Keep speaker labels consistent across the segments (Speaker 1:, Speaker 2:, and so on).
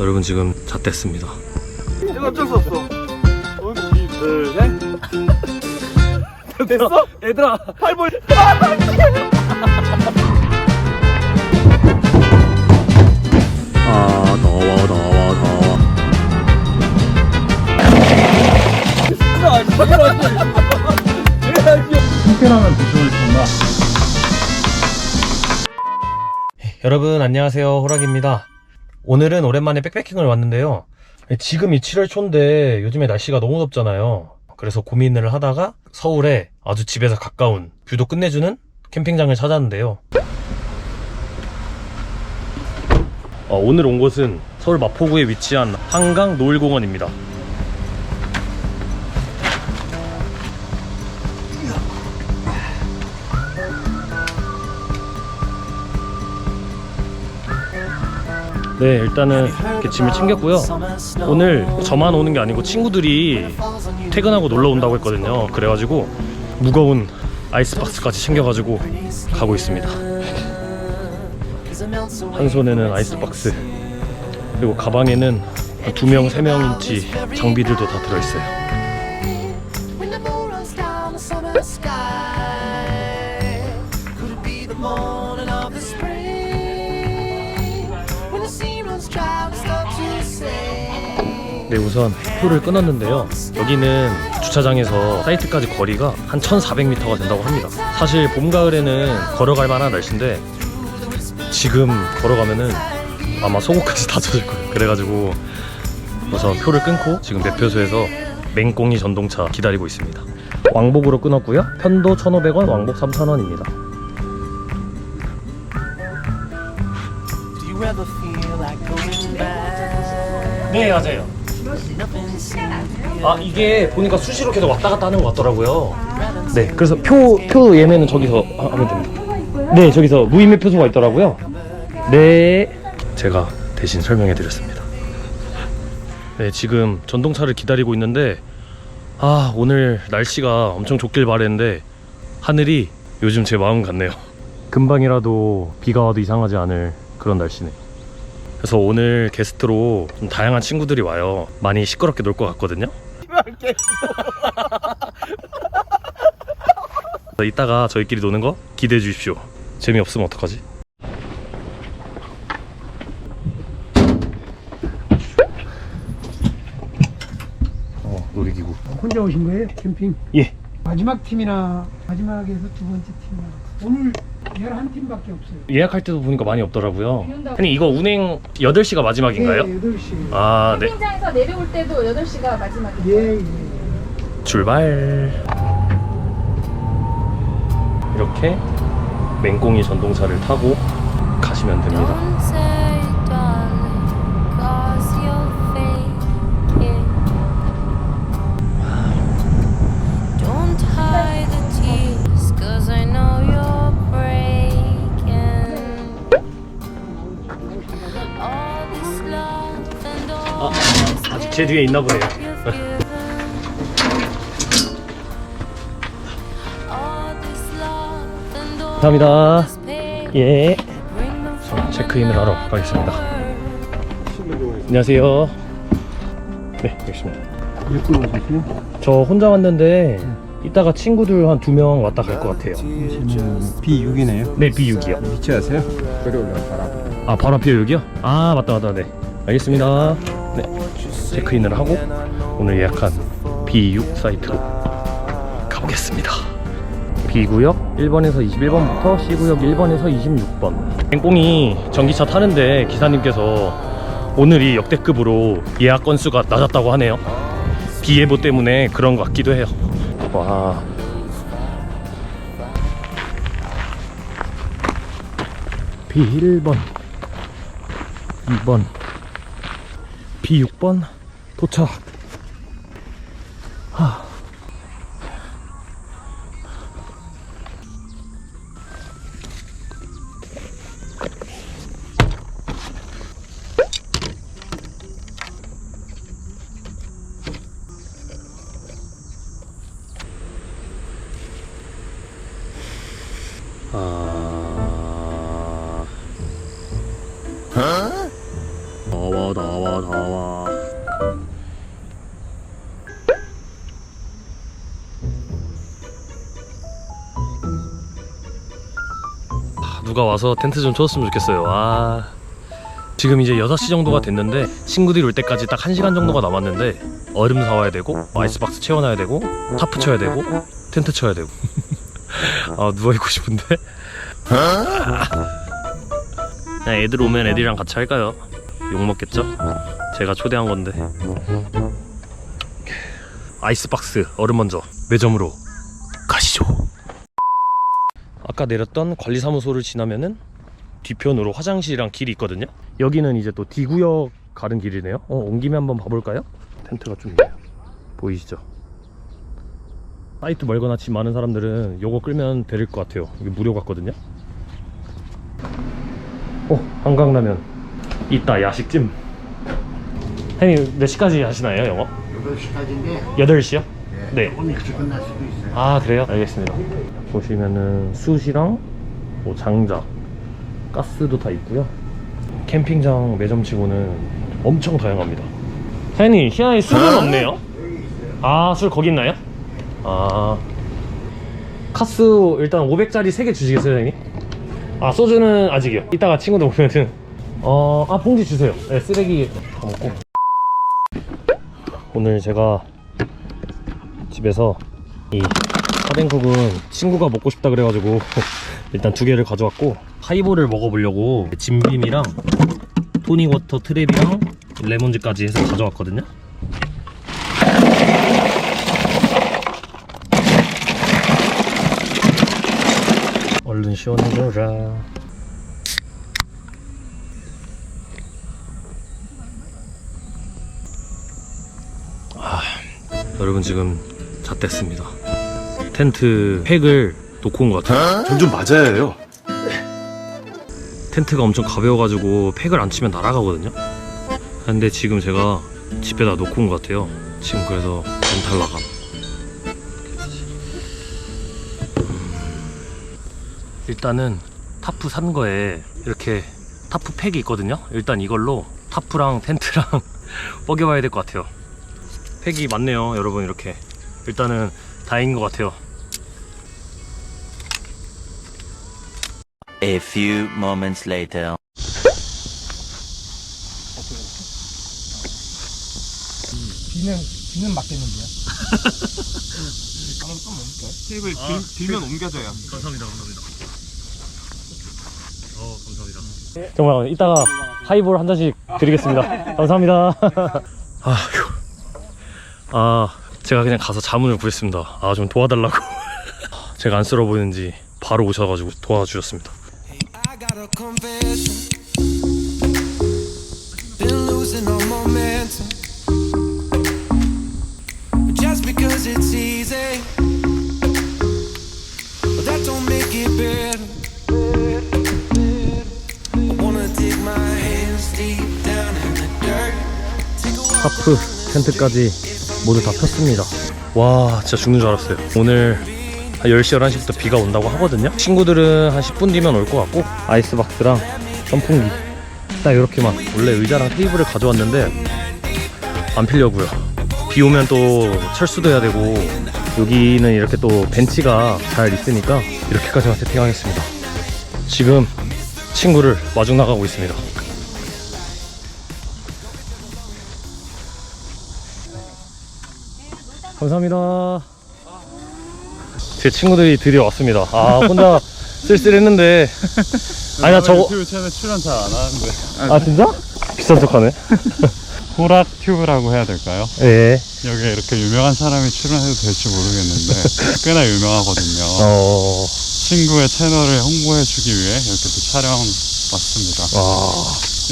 Speaker 1: 여러분 지금 잣됐습니다.
Speaker 2: 이거 어쩔 수 없어. 우리 둘 셋. 됐어?
Speaker 1: 얘들아
Speaker 2: 팔볼.
Speaker 1: 아 나와 나와 나와
Speaker 2: 특별한 도전을 정말.
Speaker 1: 여러분 안녕하세요 호락입니다 오늘은 오랜만에 백패킹을 왔는데요. 지금이 7월 초인데 요즘에 날씨가 너무 덥잖아요. 그래서 고민을 하다가 서울에 아주 집에서 가까운 뷰도 끝내주는 캠핑장을 찾았는데요. 어, 오늘 온 곳은 서울 마포구에 위치한 한강 노을공원입니다 네 일단은 이렇게 짐을 챙겼고요. 오늘 저만 오는 게 아니고 친구들이 퇴근하고 놀러 온다고 했거든요. 그래가지고 무거운 아이스박스까지 챙겨가지고 가고 있습니다. 한 손에는 아이스박스 그리고 가방에는 두 명, 세 명인치 장비들도 다 들어있어요 네 우선 표를 끊었는데요. 여기는 주차장에서 사이트까지 거리가 한 1400m가 된다고 합니다. 사실 봄 가을에는 걸어갈 만한 날씨인데 지금 걸어가면은 아마 속옷까지 다 젖을 거예요. 그래가지고 우선 표를 끊고 지금 매표소에서 맹꽁이 전동차 기다리고 있습니다. 왕복으로 끊었고요. 편도 1500원 왕복 3000원입니다.
Speaker 3: Do you ever feel like going back?
Speaker 1: 네 맞아요 아 이게 보니까 수시로 계속 왔다 갔다 하는 것 같더라고요. 네 그래서 표, 표 예매는 저기서 하- 하면 됩니다. 네 저기서 무임의 표소가 있더라고요. 네. 제가 대신 설명해 드렸습니다. 네 지금 전동차를 기다리고 있는데 아 오늘 날씨가 엄청 좋길 바랬는데 하늘이 요즘 제 마음 같네요. 금방이라도 비가 와도 이상하지 않을 그런 날씨네 그래서 오늘 게스트로 좀 다양한 친구들이 와요 많이 시끄럽게 놀 것 같거든요 이따가 저희끼리 노는 거 기대해 주십시오. 재미없으면 어떡하지? 어, 놀이기구.
Speaker 4: 혼자 오신 거예요? 캠핑?
Speaker 1: 예.
Speaker 4: 마지막 팀이나 마지막에서 두 번째 팀이나 오늘 11팀밖에 없어요.
Speaker 1: 예약할 때도 보니까 많이 없더라고요. 아니, 이거 운행 8시가 마지막인가요?
Speaker 4: 네, 8시.
Speaker 1: 아, 네.
Speaker 5: 캠핑장에서 내려올 때도 8시가 마지막이에요.
Speaker 4: 예, 예.
Speaker 1: 출발. 이렇게 맹꽁이 전동차를 타고 가시면 됩니다. 제 뒤에 있나 보네요. 감사합니다. 예. 체크인을 하러 가겠습니다. 안녕하세요. 네, 알겠습니다.
Speaker 4: 몇분 오셨어요?
Speaker 1: 저 혼자 왔는데 이따가 친구들 한 두 명 왔다 갈 것 같아요.
Speaker 4: B6이네요.
Speaker 1: 네, B6이요.
Speaker 4: 위치하세요? 그리고 바람.
Speaker 1: 아, 바로 앞에 6이요? 아, 맞다, 맞다, 네. 알겠습니다. 네, 체크인을 하고 오늘 예약한 B6 사이트로 가보겠습니다. B구역 1번에서 21번부터 C구역 1번에서 26번. 땡꽁이 전기차 타는데 기사님께서 오늘이 역대급으로 예약 건수가 낮았다고 하네요. 비 예보 때문에 그런 것 같기도 해요. 와. B1번, 2번, B6번 도착. 하. 누가 와서 텐트 좀 쳐줬으면 좋겠어요. 아. 지금 이제 6시 정도가 됐는데 친구들이 올 때까지 딱 1시간 정도가 남았는데 얼음 사와야 되고 아이스박스 채워놔야 되고 타프 쳐야 되고 텐트 쳐야 되고. 아 누워있고 싶은데? 그냥 애들 오면 애들이랑 같이 할까요? 욕먹겠죠? 제가 초대한 건데. 아이스박스 얼음 먼저. 매점으로 가시죠 아까 내렸던 관리사무소를 지나면은 뒤편으로 화장실이랑 길이 있거든요 여기는 이제 또 D구역 가는 길이네요 어, 온 김에 한번 봐볼까요? 텐트가 좀 있네요 보이시죠? 사이트 멀거나 집 많은 사람들은 요거 끌면 데릴 것 같아요 이게 무료 같거든요 어 한강라면 있다 야식찜 형님 몇 시까지 하시나요 영어?
Speaker 6: 8시까지인데
Speaker 1: 8시요? 네.
Speaker 6: 조금 일찍 끝날 수도 있어요.
Speaker 1: 아 그래요? 알겠습니다. 보시면은 숯이랑 뭐 장작 가스도 다 있고요. 캠핑장 매점치고는 엄청 다양합니다. 사장님 희한하게 술은 없네요? 아술 거기 있나요? 아. 카스 일단 500짜리 3개 주시겠어요 사장님? 아 소주는 아직이요. 이따가 친구들 오면은. 어아 봉지 주세요. 네, 쓰레기 다 먹고. 오늘 제가 집에서 이 사댕국은 친구가 먹고 싶다 그래가지고 일단 두 개를 가져왔고 하이볼을 먹어보려고 진빔이랑 토닉워터 트랩이랑 레몬즙까지 해서 가져왔거든요. 얼른 시원해져라. 아, 여러분 지금 잣됐습니다. 텐트 팩을 놓고 온 것 같아요.
Speaker 2: 전좀 맞아야 해요.
Speaker 1: 텐트가 엄청 가벼워가지고 팩을 안 치면 날아가거든요. 근데 지금 제가 집에다 놓고 온 것 같아요. 지금 그래서 멘탈 나감. 음, 일단은 타프 산 거에 이렇게 타프 팩이 있거든요. 일단 이걸로 타프랑 텐트랑 뻐겨봐야 될 것 같아요. 팩이 많네요 여러분 이렇게 일단은 다행인 것 같아요
Speaker 7: A few moments later.
Speaker 4: 비는 비는 맞겠는데요.
Speaker 2: 테이블 들, 들면 옮겨져요.
Speaker 1: 감사합니다, 감사합니다. 어, 감사합니다. 정말 이따가 하이볼 한 잔씩 드리겠습니다. 감사합니다. 아, 휴. 아, 제가 그냥 가서 자문을 구했습니다. 아, 좀 도와달라고. 제가 안쓰러워 보이는지 바로 오셔가지고 도와주셨습니다. 하프 텐트까지 모두 다 폈습니다. 와, 진짜 죽는 줄 알았어요. 오늘 한 10시, 11시부터 비가 온다고 하거든요. 친구들은 한 10분 뒤면 올 것 같고, 아이스박스랑 선풍기. 딱 이렇게만. 원래 의자랑 테이블을 가져왔는데, 안 필려고요. 비 오면 또 철수도 해야 되고, 여기는 이렇게 또 벤치가 잘 있으니까, 이렇게까지만 세팅하겠습니다. 지금 친구를 마중 나가고 있습니다. 감사합니다. 제 친구들이 드디어 왔습니다. 아, 혼자 쓸쓸했는데. 아니야, 저거.
Speaker 2: 유튜브 채널 출연 잘 안 하는데.
Speaker 1: 아, 진짜? 비싼 척 하네.
Speaker 2: 호락 튜브라고 해야 될까요?
Speaker 1: 예.
Speaker 2: 여기에 이렇게 유명한 사람이 출연해도 될지 모르겠는데 꽤나 유명하거든요.
Speaker 1: 어,
Speaker 2: 친구의 채널을 홍보해주기 위해 이렇게 또 촬영 왔습니다.
Speaker 1: 아,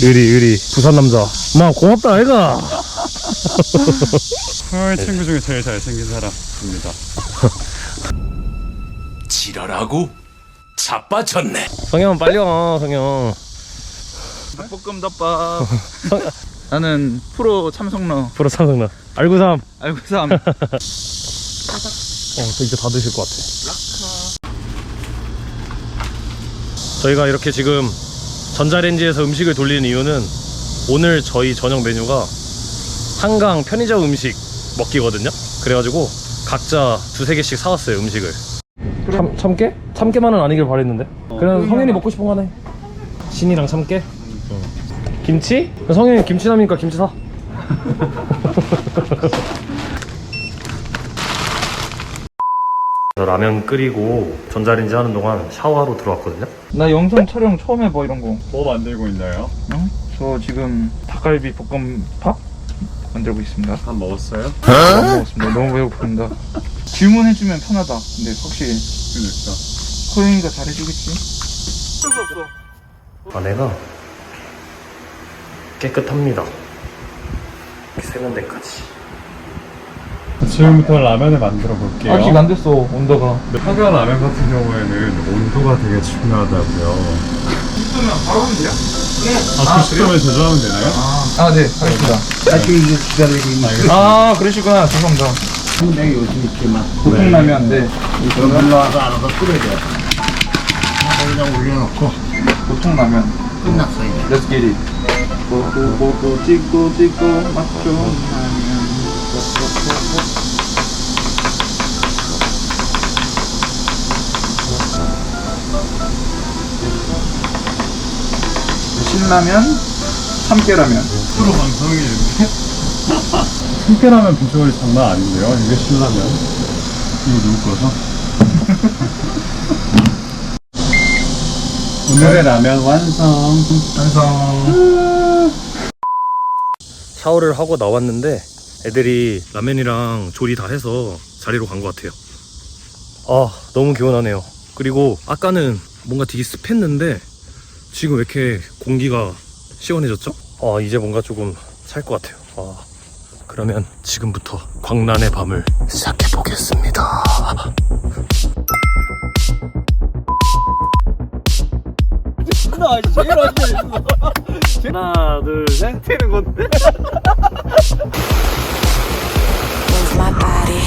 Speaker 1: 의리, 의리. 부산 남자. 마, 고맙다, 아이가.
Speaker 2: 헐 친구 중에 제일 잘생긴 사람입니다.
Speaker 8: 지랄하고 자빠졌네.
Speaker 1: 성형 빨리 와, 성형.
Speaker 9: 볶음 덮밥 나는 프로 참석러
Speaker 1: 프로 삼성나. 알구삼.
Speaker 9: 알고 삼
Speaker 1: 어, 저 이제 다 드실 것 같아. 저희가 이렇게 지금 전자레인지에서 음식을 돌리는 이유는 오늘 저희 저녁 메뉴가 한강 편의점 음식 먹기거든요. 그래가지고 각자 두세 개씩 사왔어요 음식을. 참 참깨? 참깨만은 아니길 바랬는데. 그냥 성현이 먹고 싶은 거네. 신이랑 참깨. 김치? 성현이 김치남이니까 김치 사. 라면 끓이고 전자레인지 하는 동안 샤워하러 들어왔거든요.
Speaker 9: 나 영상 촬영 처음 해봐 이런 거
Speaker 2: 뭐 만들고 있나요?
Speaker 9: 응? 저 지금 닭갈비 볶음밥 만들고 있습니다
Speaker 2: 밥 먹었어요?
Speaker 9: 안 먹었습니다 너무 배고픕니다 질문해주면 편하다 근데 확실히
Speaker 2: 그러니까.
Speaker 9: 코영이가 잘해주겠지?
Speaker 1: 안에가 깨끗합니다. 세면대까지.
Speaker 2: 지금부터 라면을 만들어 볼게요.
Speaker 9: 아직 안 됐어 온도가
Speaker 2: 화가 라면 같은 경우에는 온도가 되게 중요하다고요.
Speaker 9: 식으면 바로 하면 돼요?
Speaker 2: 아, 90도면 조절하면 되나요?
Speaker 9: 아 네 알겠습니다.
Speaker 6: 아직 이제 기다리고 있는
Speaker 9: 아 그러시구나. 죄송합니다.
Speaker 6: 내가 요즘 있지만
Speaker 9: 보통라면 네.
Speaker 6: 이거 올라와서 알아서 돼. 그냥 올려놓고
Speaker 9: 보통 라면.
Speaker 6: 끝났어 이제.
Speaker 9: Let's get it 보고 찍고 찍고 맞죠? 신라면 참깨라면
Speaker 2: 프로 방송이 이렇게? 참깨라면 비주얼이 장난 아닌데요? 이게 신라면. 이거 누구 거죠? 오늘의 라면 완성.
Speaker 9: 완성
Speaker 1: 샤워를 하고 나왔는데 애들이 라면이랑 조리 다 해서 자리로 간 것 같아요. 아 너무 개운하네요. 그리고 아까는 뭔가 되게 습했는데 지금 왜 이렇게 공기가 시원해졌죠? 아 이제 뭔가 조금 살 것 같아요. 아 그러면 지금부터 광란의 밤을 시작해 보겠습니다. 하나 둘 셋.
Speaker 10: Move my body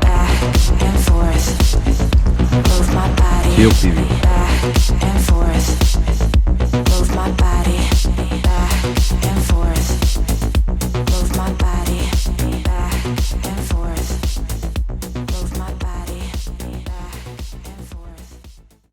Speaker 10: back and forth. Move my body.